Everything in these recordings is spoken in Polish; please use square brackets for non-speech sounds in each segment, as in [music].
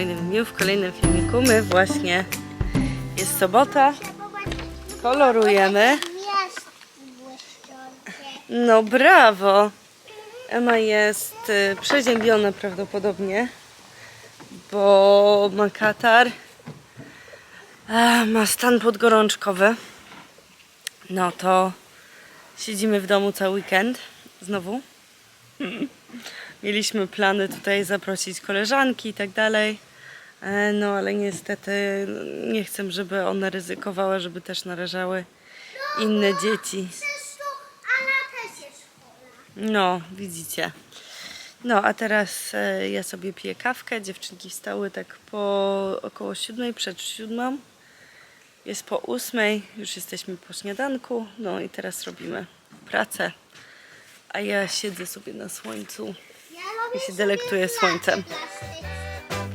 kolejnym dniu, w kolejnym filmiku. My właśnie, jest sobota, kolorujemy. No brawo! Ema jest y, przeziębiona prawdopodobnie, bo ma katar, ma stan podgorączkowy. No to siedzimy w domu cały weekend znowu. Mieliśmy plany tutaj zaprosić koleżanki i tak dalej. E, No ale niestety nie chcę, żeby one ryzykowały, żeby też narażały inne dzieci. Chora. No, widzicie. No, a teraz e, ja sobie piję kawkę. Dziewczynki wstały tak po około siódmej, przed siódmą. Jest po ósmej, już jesteśmy po śniadanku. No i teraz robimy pracę. A ja siedzę sobie na słońcu. Ja I się delektuję słońcem.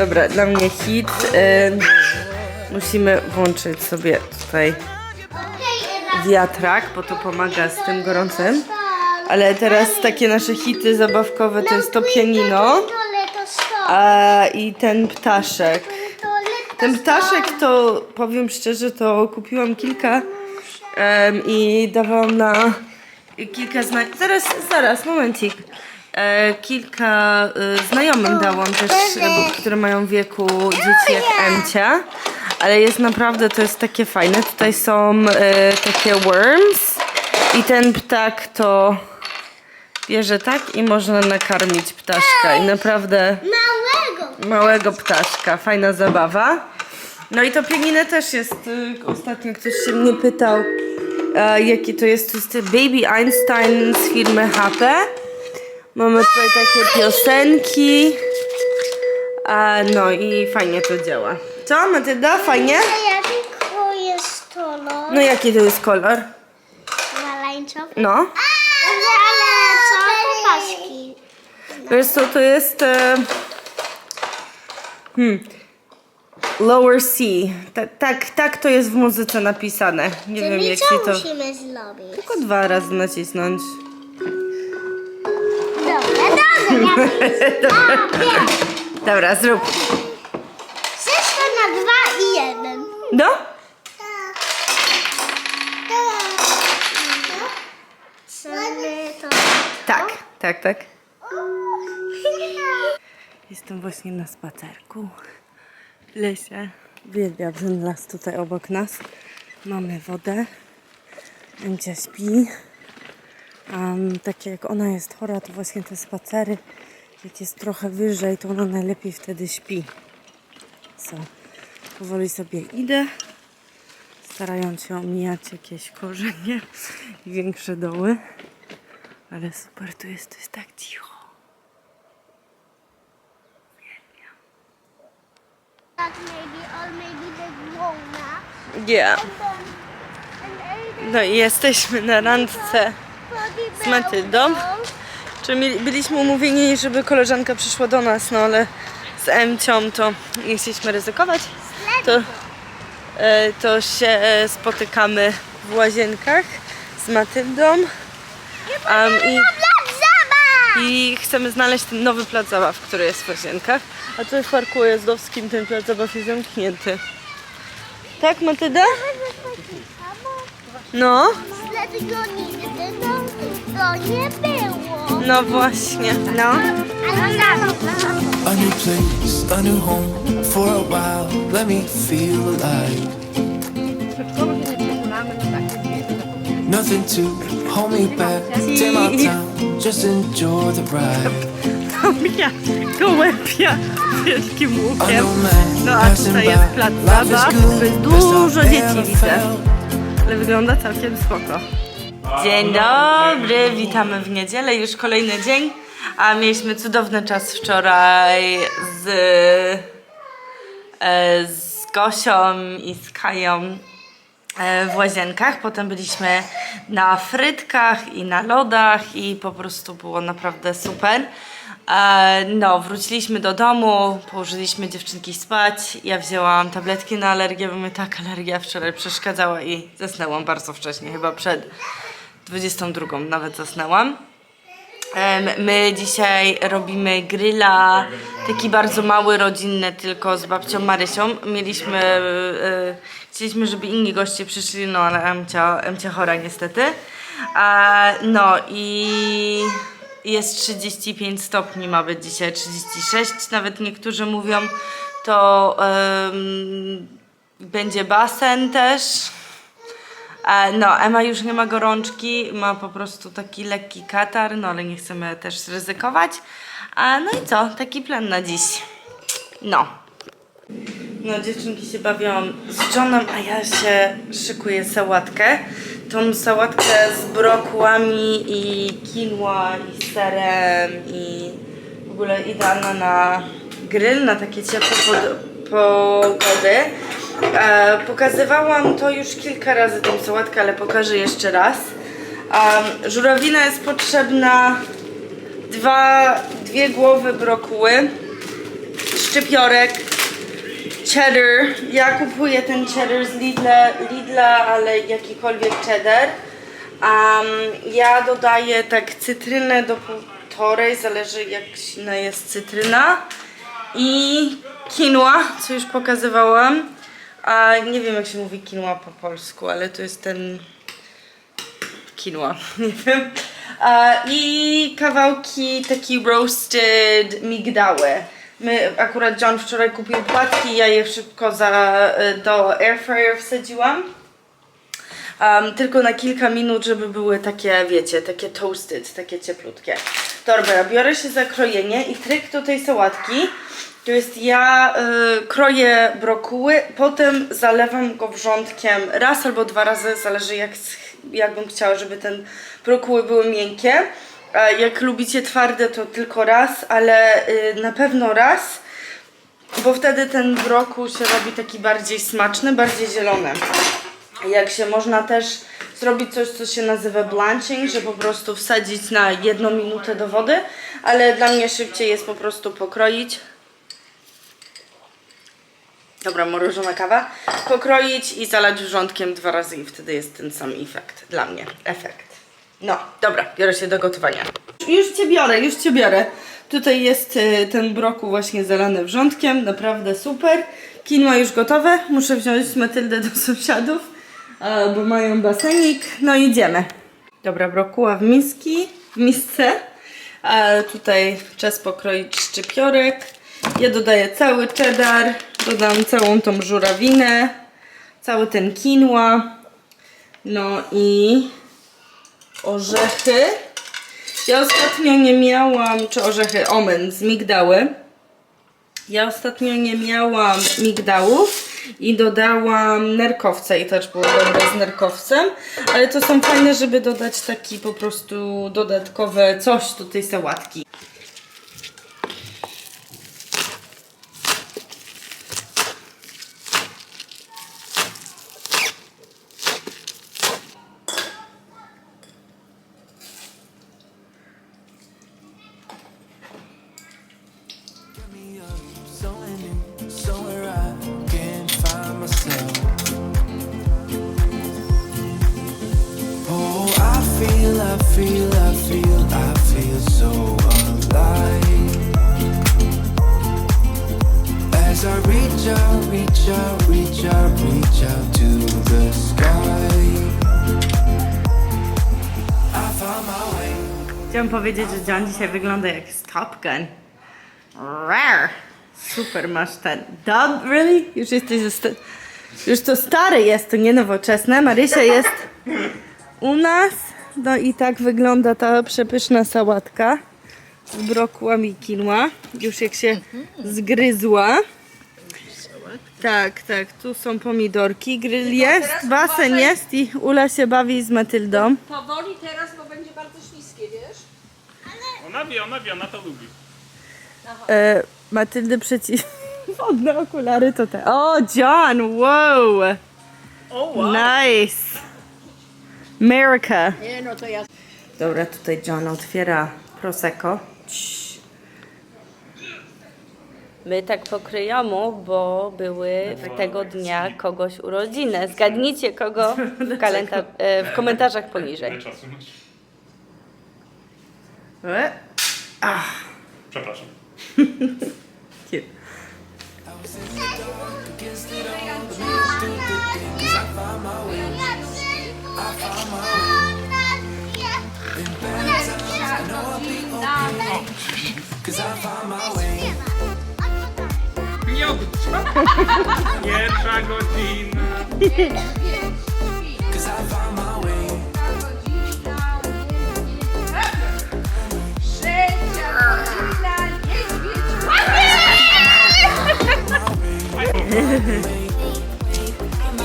Dobra, dla mnie hit. Ym, musimy włączyć sobie tutaj wiatrak, bo to pomaga z tym gorącym. Ale teraz takie nasze hity zabawkowe to jest to pianino a, i ten ptaszek. Ten ptaszek to powiem szczerze, to kupiłam kilka em, i dawałam na kilka zna... Zaraz, zaraz, momencik. E, kilka e, znajomym dałam też, e, które mają wieku dzieci jak Emcia. Ale jest naprawdę, to jest takie fajne. Tutaj są e, takie worms i ten ptak to bierze tak i można nakarmić ptaszka. I naprawdę Małego. małego ptaszka. Fajna zabawa. No i to pianinę też jest. y, Ostatnio ktoś się mnie pytał, e, jaki to jest. To jest Baby Einstein z firmy HP. Mamy tutaj takie piosenki. E, no i fajnie to działa. Co, Matylda? Fajnie? A jaki to jest kolor? No jaki to jest kolor? Pomarańczowy. No. Ale co? Popaski. Wiesz co, to jest... E, hmm, lower C. Ta, tak, tak to jest w muzyce napisane. Nie wiem Czyli jak co ci to... musimy zrobić? Tylko dwa razy nacisnąć. [laughs] Dobra, zrób. Wszystko na dwa i jeden. No? To... Tak, tak, tak. Jestem właśnie na spacerku w lesie. Uwielbiam ten las tutaj obok nas. Mamy wodę. Emcia śpi. Um, takie jak ona jest chora, to właśnie te spacery, jak jest trochę wyżej, to ona najlepiej wtedy śpi. So, powoli sobie idę, starając się omijać jakieś korzenie i [laughs] większe doły. Ale super tu jest, to jest tak cicho. Grown Yeah. No i jesteśmy na randce z Matyldą. Czy mieli- byliśmy umówieni, żeby koleżanka przyszła do nas, no ale z Emcią to nie chcieliśmy ryzykować. To, e, to się e, spotykamy w łazienkach z Matyldą. Um, i, I chcemy znaleźć ten nowy plac zabaw, który jest w łazienkach. A tutaj w Parku Jazdowskim ten plac zabaw jest zamknięty. Tak, Matylda? No, Dlatego to, to nie było. no właśnie, no. A new place, a new home for a while. Let me feel alive. Nothing to hold me back. Take my time, just enjoy the ride. Mija gołębia wielkim I łukiem. No a passing tutaj by. jest plac Life is zabaw, good, tu jest dużo dzieci widzę. Ale wygląda całkiem spoko. Dzień dobry, witamy w niedzielę, już kolejny dzień. A mieliśmy cudowny czas wczoraj z e, z Gosią i z Kają e, w łazienkach. Potem byliśmy na frytkach i na lodach i po prostu było naprawdę super. E, No, wróciliśmy do domu, położyliśmy dziewczynki spać. Ja wzięłam tabletki na alergię, bo mnie tak alergia wczoraj przeszkadzała i zasnęłam bardzo wcześnie, chyba przed 22 nawet zasnęłam. My dzisiaj robimy grilla, taki bardzo mały, rodzinny, tylko z babcią Marysią. Mieliśmy, e, chcieliśmy, żeby inni goście przyszli, no ale Emcia, Emcia chora niestety. A, no i jest 35 stopni, ma być dzisiaj 36, nawet niektórzy mówią, to em, będzie basen też. E, No, Ema już nie ma gorączki, ma po prostu taki lekki katar, no ale nie chcemy też ryzykować. A, no i co, taki plan na dziś. No. No, dziewczynki się bawią z Johnem, a ja się szykuję sałatkę. Tą sałatkę z brokułami i quinoa i serem i w ogóle idealna na grill, na takie ciepłe pogody. E, pokazywałam to już kilka razy tą sałatkę, ale pokażę jeszcze raz. Um, żurawina jest potrzebna dwa, dwie głowy brokuły, szczypiorek, cheddar. Ja kupuję ten cheddar z Lidla, Lidla ale jakikolwiek cheddar. Um, ja dodaję tak cytrynę do półtorej, zależy jak silna jest cytryna. I quinoa, co już pokazywałam. A nie wiem jak się mówi quinoa po polsku, ale to jest ten quinoa, [laughs] nie wiem. A, I kawałki taki roasted migdały. My, akurat John wczoraj kupił płatki, ja je szybko za, do airfryer wsadziłam. Um, tylko na kilka minut, żeby były takie, wiecie, takie toasted, takie cieplutkie. Dobra, biorę się za krojenie i tryk do tej sałatki to jest ja y, kroję brokuły, potem zalewam go wrzątkiem raz albo dwa razy, zależy jak, jak bym chciała, żeby ten brokuły były miękkie. E, Jak lubicie twarde, to tylko raz, ale y, na pewno raz, bo wtedy ten brokuł się robi taki bardziej smaczny, bardziej zielony. Jak się można też zrobić coś, co się nazywa blanching, że po prostu wsadzić na jedną minutę do wody, ale dla mnie szybciej jest po prostu pokroić. Dobra, mrożona kawa. Pokroić i zalać wrzątkiem dwa razy i wtedy jest ten sam efekt. Dla mnie. Efekt. No, dobra, biorę się do gotowania. Już cię biorę, już cię biorę. Tutaj jest y, ten broku właśnie zalany wrzątkiem, naprawdę super. Quinoa już gotowe. Muszę wziąć Matyldę do [laughs] sąsiadów, bo mają basenik. No idziemy. Dobra, brokuła w miski, w misce. A tutaj czas pokroić szczypiorek. Ja dodaję cały cheddar, dodam całą tą żurawinę, cały ten quinoa. No i orzechy. Ja ostatnio nie miałam, czy orzechy, omen z migdały. Ja ostatnio nie miałam migdałów i dodałam nerkowca i też było dobre z nerkowcem, ale to są fajne, żeby dodać taki po prostu dodatkowe coś do tej sałatki. Feel. Chciałam powiedzieć, że John dzisiaj wygląda jak Top Gun. Rar. Super masz ten. Dub, really? Już jesteś ze sta- Już to stare jest, to nie nowoczesne. Marysia jest u nas. No i tak wygląda ta przepyszna sałatka z brokułami i quinoa. Już jak się zgryzła. Tak, tak, tu są pomidorki, grill jest, basen jest i Ula się bawi z Matyldą. Powoli teraz, bo będzie bardzo śliskie, wiesz? Ona wie, ona wie, ona to lubi. E, Matyldy przeciw... [laughs] wodne okulary to te. O, John, wow! Nice! America. Nie, no to ja... Dobra, tutaj John otwiera Prosecco. My tak pokryjomu, bo były tego dnia kogoś urodziny. Zgadnijcie kogo w, e, w komentarzach poniżej. czasu masz? E? Przepraszam. [laughs] Pierwsza godzina. Trzecia godzina,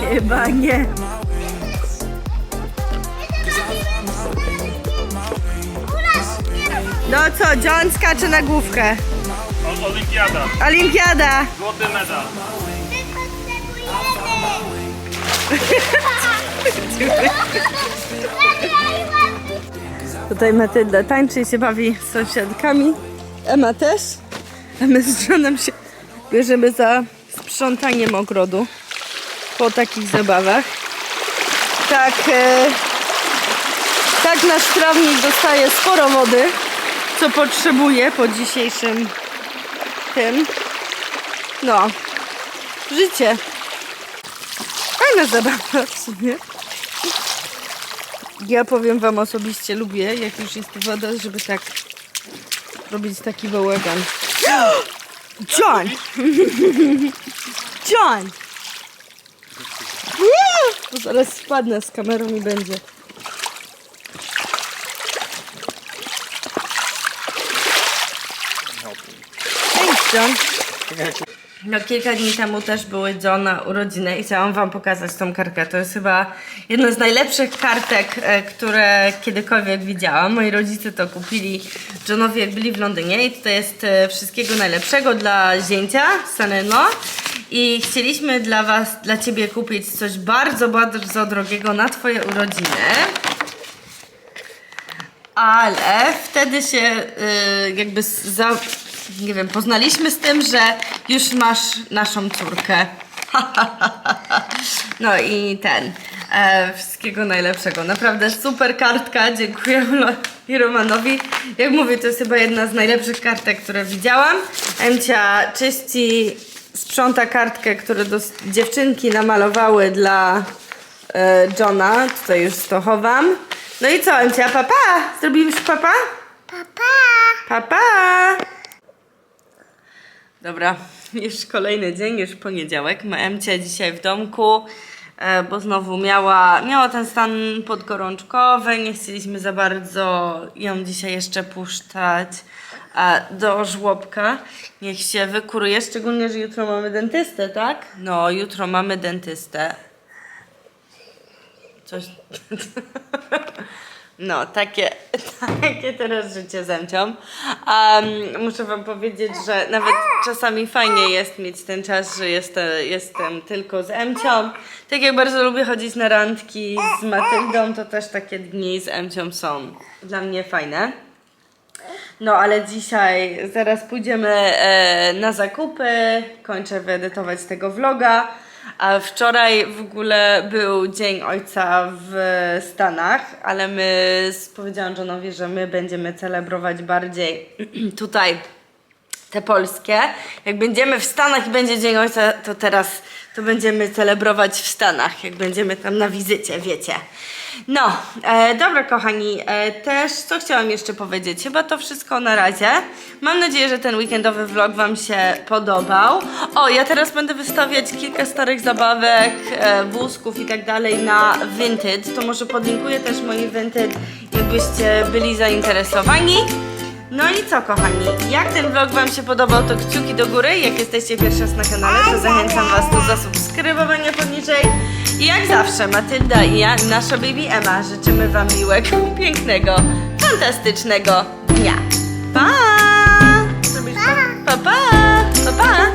Chyba nie. No co, John skacze na główkę. O, olimpiada. Olimpiada. Złoty medal. Tutaj Matylda tańczy i się bawi z sąsiadkami. Ema też. A my z Johnem się bierzemy za sprzątaniem ogrodu po takich zabawach. Tak, e, tak nasz trawnik dostaje sporo wody, co potrzebuje po dzisiejszym tym. No, życie. Fajna zabawa w sumie. Ja powiem wam osobiście lubię, jak już jest woda, żeby tak robić taki bałagan. John! John! Zaraz spadnę z kamerą i będzie. John. No kilka dni temu też były Johna urodziny i chciałam wam pokazać tą kartkę. To jest chyba jedna z najlepszych kartek, e, które kiedykolwiek widziałam. Moi rodzice to kupili Johnowi jak byli w Londynie i to jest e, wszystkiego najlepszego dla zięcia, Saneno. I chcieliśmy dla was, dla ciebie kupić coś bardzo, bardzo drogiego na twoje urodziny. Ale wtedy się y, jakby za, nie wiem, poznaliśmy z tym, że już masz naszą córkę. [laughs] no i ten. E, wszystkiego najlepszego. Naprawdę super kartka. Dziękuję [laughs] i Romanowi. Jak mówię, to jest chyba jedna z najlepszych kartek, które widziałam. Emcia czyści, sprząta kartkę, którą dos- dziewczynki namalowały dla e, Johna. Tutaj już to chowam. No i co, Emcia, papa? Zrobimy już papa? Papa! Papa! Dobra, już kolejny dzień, już poniedziałek. Emcia dzisiaj w domku, e, bo znowu miała, miała ten stan podgorączkowy. Nie chcieliśmy za bardzo ją dzisiaj jeszcze puszczać e, do żłobka. Niech się wykuruje, szczególnie, że jutro mamy dentystę, tak? No, jutro mamy dentystę. Coś. [laughs] No, takie, [laughs] takie teraz życie z Emcią. Um, muszę wam powiedzieć, że nawet czasami fajnie jest mieć ten czas, że jestem, jestem tylko z Emcią. Tak jak bardzo lubię chodzić na randki z Matyldą, to też takie dni z Emcią są dla mnie fajne. No, ale dzisiaj zaraz pójdziemy e, na zakupy. Kończę wyedytować tego vloga. A wczoraj w ogóle był Dzień Ojca w Stanach, ale my powiedziałam Johnowi, że my będziemy celebrować bardziej [clears throat] tutaj te polskie. Jak będziemy w Stanach i będzie Dzień Ojca, to teraz to będziemy celebrować w Stanach, jak będziemy tam na wizycie, wiecie. No, e, dobra kochani, e, też co chciałam jeszcze powiedzieć? Chyba to wszystko na razie. Mam nadzieję, że ten weekendowy vlog Wam się podobał. O, ja teraz będę wystawiać kilka starych zabawek, e, wózków i tak dalej na Vinted. To może podlinkuję też moi Vinted, jakbyście byli zainteresowani. No i co kochani, jak ten vlog wam się podobał, to kciuki do góry. Jak jesteście pierwszy raz na kanale, to zachęcam was do zasubskrybowania poniżej. I jak zawsze, Matylda i ja, nasza baby Emma życzymy wam miłego, [laughs] pięknego, fantastycznego dnia. Pa! Zrobisz to? Pa, pa! Pa, pa!